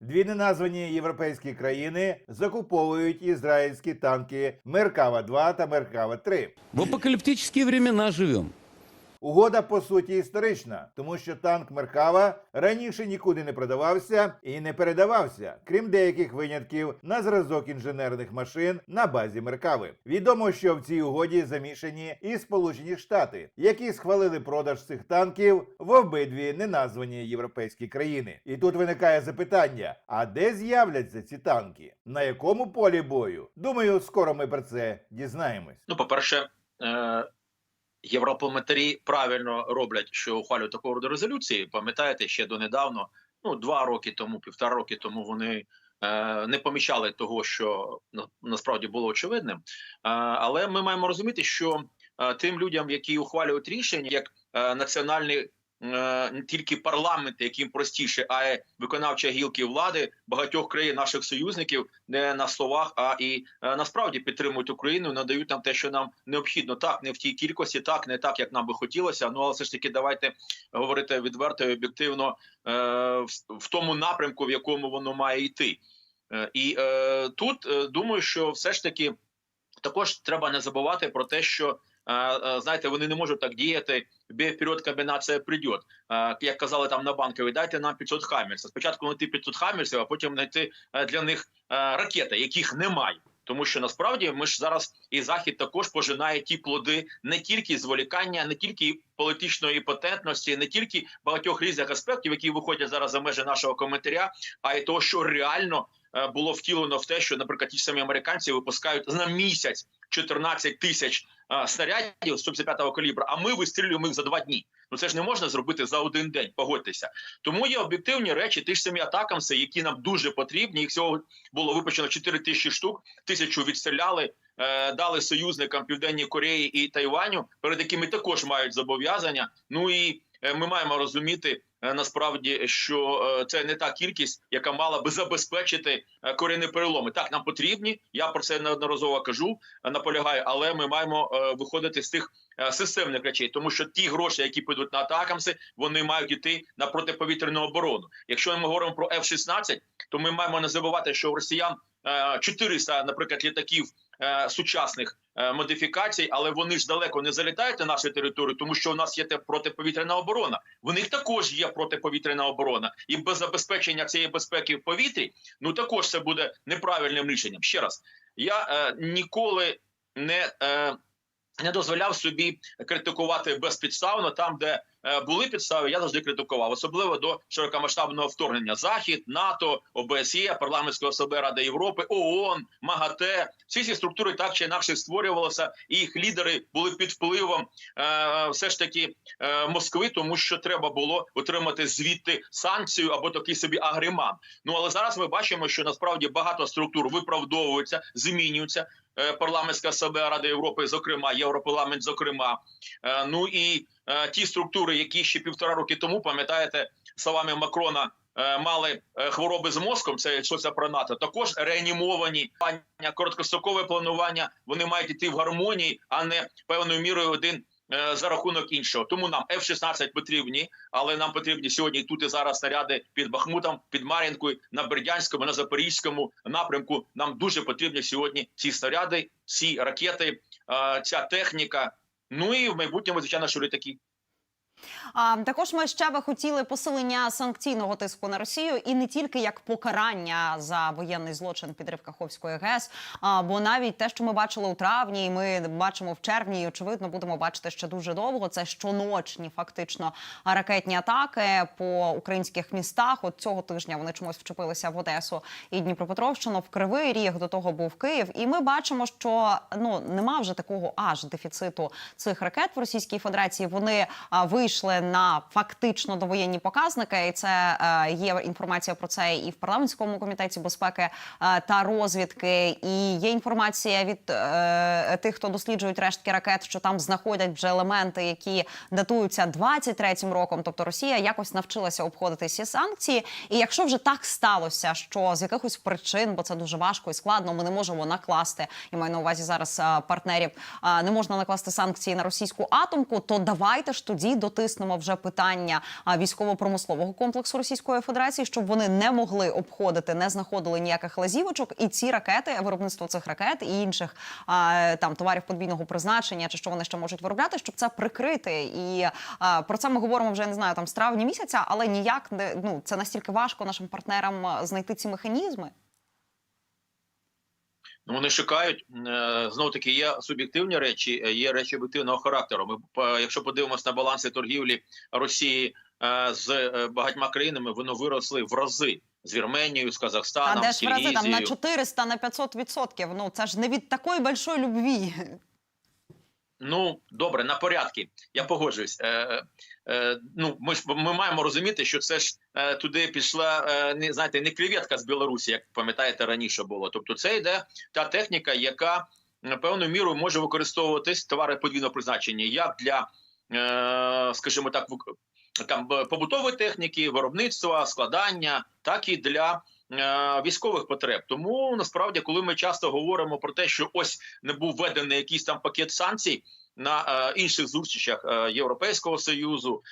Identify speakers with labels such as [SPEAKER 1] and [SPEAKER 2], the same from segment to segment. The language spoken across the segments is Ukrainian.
[SPEAKER 1] Дві неназвані європейські країни закуповують ізраїльські танки Меркава 2 та Меркава 3
[SPEAKER 2] В апокаліптичні времена живем.
[SPEAKER 1] Угода по суті історична, тому що танк Меркава раніше нікуди не продавався і не передавався, крім деяких винятків на зразок інженерних машин на базі Меркави. Відомо, що в цій угоді замішані і Сполучені Штати, які схвалили продаж цих танків в обидві неназвані європейські країни. І тут виникає запитання: а де з'являться ці танки? На якому полі бою? Думаю, скоро ми про це дізнаємось.
[SPEAKER 3] Ну, по-перше, е, європарламентарі правильно роблять, що ухвалюють такого роду резолюції. Пам'ятаєте, ще донедавно, ну два роки тому, півтора роки тому вони. е, Не помічали того, що на- насправді було очевидним, Е, але ми маємо розуміти, що е, тим людям, які ухвалюють рішення, як е, національний не тільки парламент, яким простіше, а й виконавча гілки влади багатьох країн наших союзників не на словах, а і е, насправді підтримують Україну, надають нам те, що нам необхідно. Так, не в тій кількості, так не так, як нам би хотілося. Ну але все ж таки, давайте говорити відверто і об'єктивно е, в, тому напрямку, в якому воно має йти. Е, і е, тут е, думаю, що все ж таки також треба не забувати про те, що. Знаєте, вони не можуть так діяти. Бій вперед, комбінація прийде. Як казали там на банковій, дайте нам 500 хаммерсів. Спочатку знайти 500 хаммерсів, а потім знайти е, для них е, ракети, яких немає. Тому що насправді ми ж зараз і захід також пожинає ті плоди не тільки зволікання, не тільки політичної потентності, не тільки багатьох різних аспектів, які виходять зараз за межі нашого коментаря, а й того, що реально е, було втілено в те, що, наприклад, ті самі американці випускають на місяць 14 тисяч снарядів 155-го калібра, а ми вистрілюємо їх за два дні. Ну це ж не можна зробити за один день. Погодьтеся. Тому є об'єктивні речі, ті ж самі атакамси, які нам дуже потрібні. Їх всього було випущено 4 тисячі штук, тисячу відстріляли. е, Дали союзникам Південній Кореї і Тайваню, перед якими також мають зобов'язання. Ну і е, ми маємо розуміти е, насправді, що е, це не та кількість, яка мала би забезпечити е, корінні переломи. Так, нам потрібні. Я про це неодноразово кажу, е, наполягаю, але ми маємо е, виходити з тих е, системних речей, тому що ті гроші, які підуть на атакамси, вони мають йти на протиповітряну оборону. Якщо ми говоримо про F-16, то ми маємо не забувати, що у росіян е, 400, наприклад, літаків е, сучасних е, модифікацій, але вони ж далеко не залітають на нашу територію, тому що у нас є протиповітряна оборона. В них також є протиповітряна оборона, і без забезпечення цієї безпеки в повітрі, ну також це буде неправильним рішенням. Ще раз, я е, ніколи не. Е, не дозволяв собі критикувати безпідставно там, де е, були підстави, я завжди критикував, особливо до широкомасштабного вторгнення. Захід, НАТО, ОБСЄ, парламентська асамблея Ради Європи, ООН, МАГАТЕ. Всі ці структури так чи інакше створювалися, і їх лідери були під впливом е, все ж таки е, Москви, тому що треба було отримати звідти санкцію або такий собі агриман. Ну але зараз ми бачимо, що насправді багато структур виправдовуються, змінюються. Е, Парламентська асамблея Ради Європи, зокрема, Європарламент, зокрема. Е, Ну і е, ті структури, які ще півтора роки тому, пам'ятаєте, словами Макрона. Мали хвороби з мозком, це йшлося про НАТО. Також реанімовані короткострокове планування. Вони мають йти в гармонії, а не певною мірою один за рахунок іншого. Тому нам F-16 потрібні, але нам потрібні сьогодні тут і зараз снаряди під Бахмутом, під Мар'їнкою, на Бердянському, на Запорізькому напрямку. Нам дуже потрібні сьогодні ці снаряди, ці ракети, е, ця техніка. Ну і в майбутньому, звичайно, що літаки.
[SPEAKER 4] А також ми ще би хотіли посилення санкційного тиску на Росію і не тільки як покарання за воєнний злочин підрив Каховської ГЕС, а бо навіть те, що ми бачили у травні, і ми бачимо в червні, і очевидно будемо бачити ще дуже довго. Це щоночні фактично ракетні атаки по українських містах. От цього тижня вони чомусь вчепилися в Одесу і Дніпропетровщину, в Кривий Ріг. До того був Київ. І ми бачимо, що ну нема вже такого аж дефіциту цих ракет в Російській Федерації. Вони а, вийшли на фактично довоєнні показники, і це е, є інформація про це і в парламентському комітеті безпеки е, та розвідки. І є інформація від е, тих, хто досліджують рештки ракет, що там знаходять вже елементи, які датуються 23-м роком. Тобто Росія якось навчилася обходити ці санкції. І якщо вже так сталося, що з якихось причин, бо це дуже важко і складно, ми не можемо накласти. Я маю на увазі зараз партнерів, не можна накласти санкції на російську атомку, то давайте ж тоді до дотиснемо вже питання військово-промислового комплексу Російської Федерації, щоб вони не могли обходити, не знаходили ніяких лазівочок, і ці ракети, виробництво цих ракет і інших там товарів подвійного призначення, чи що вони ще можуть виробляти, щоб це прикрити. І про це ми говоримо вже не знаю там з травня місяця, але ніяк не ну це настільки важко нашим партнерам знайти ці механізми.
[SPEAKER 3] Ну, вони шукають знову таки. Є суб'єктивні речі, е, є речі об'єктивного характеру. Ми якщо подивимося на баланси торгівлі Росії е, з е, багатьма країнами, воно виросли в рази з Вірменією, з
[SPEAKER 4] А
[SPEAKER 3] Казахстаном,
[SPEAKER 4] де ж в рази там на
[SPEAKER 3] Киргізією.
[SPEAKER 4] 400, на 500 відсотків? Ну це ж не від такої большої любві.
[SPEAKER 3] Ну добре, на порядки. Я погоджуюсь. Е, е, ну ми ж ми маємо розуміти, що це ж е, туди пішла е, не знаєте, не креветка з Білорусі, як пам'ятаєте раніше було. Тобто, це йде та техніка, яка е, певною мірою може використовуватись товари подвійного призначення, як для, е, скажімо так, там е, побутової техніки, виробництва, складання, так і для. Е, Військових потреб, тому насправді, коли ми часто говоримо про те, що ось не був введений якийсь там пакет санкцій на е, інших зустрічах е, Європейського союзу.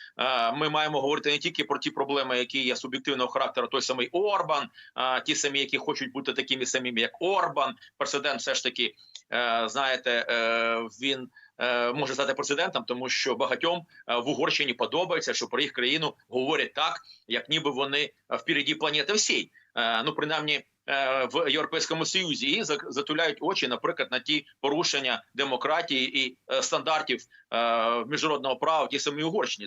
[SPEAKER 3] Ми маємо говорити не тільки про ті проблеми, які є суб'єктивного характеру, той самий Орбан, ті самі, які хочуть бути такими самими, як Орбан. Прецедент, все ж таки, знаєте, він. Може стати прецедентом, тому що багатьом в Угорщині подобається, що про їх країну говорять так, як ніби вони впереді планети всій. Е, Ну, принаймні, е, в Європейському Союзі і затуляють очі, наприклад, на ті порушення демократії і е, стандартів міжнародного права, в тій самій Угорщині.